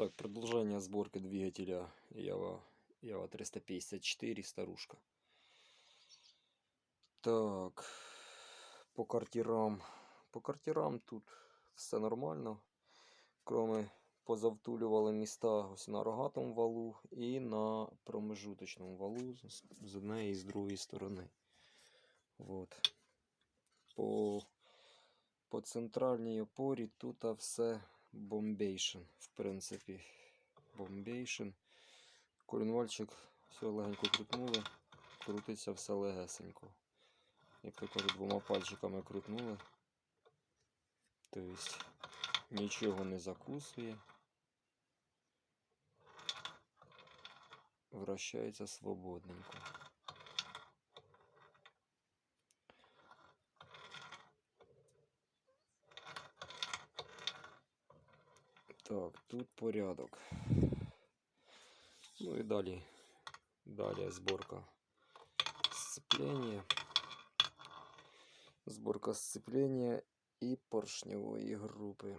Так, продолжение сборки двигателя Ява, Ява 354 старушка. Так, по картірам. По картірам тут все нормально. Кроме позавтулювали міста ось на рогатому валу і на промежуточному валу з, однієї і з другої сторони. Вот. По, по центральній опорі тут все бомбейшн, в принципі. Бомбейшн. Колінвальчик все легенько крутнули. Крутиться все легесенько. Як то кажуть, двома пальчиками крутнули. Тобто нічого не закусує. Вращається свободненько. Так, тут порядок. Ну і далі. Далі зборка сцепления. Зборка сцепления і поршньової групи.